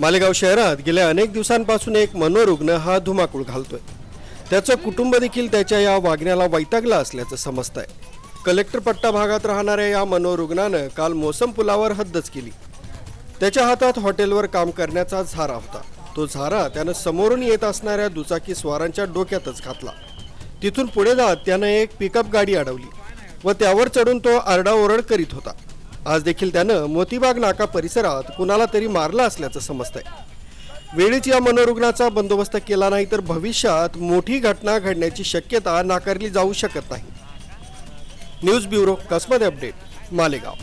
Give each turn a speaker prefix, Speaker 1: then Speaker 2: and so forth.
Speaker 1: मालेगाव शहरात गेल्या अनेक दिवसांपासून एक मनोरुग्ण हा धुमाकूळ घालतोय. त्याचं कुटुंब देखील त्याच्या या वागण्याला वैतागलं असल्याचं समजत आहे कलेक्टर पट्टा भागात राहणाऱ्या या मनोरुग्णानं काल मोसम पुलावर हद्दच केली. त्याच्या हातात हॉटेलवर काम करण्याचा झारा होता. तो झारा त्यानं समोरून येत असणाऱ्या दुचाकी स्वारांच्या डोक्यातच घातला. तिथून पुढे जात त्यानं एक पिकअप गाडी अडवली व त्यावर चढून तो आरडाओरड करीत होता. आज देखील त्यानं मोतीबाग नाका परिसरात कुणाला तरी मारलं असल्याचं समजतंय. वेळीच या मनोरुग्णाचा बंदोबस्त केला नाही तर भविष्यात मोठी घटना घडण्याची शक्यता नाकारली जाऊ शकत नाही. न्यूज ब्युरो कसमध्ये अपडेट मालेगाव.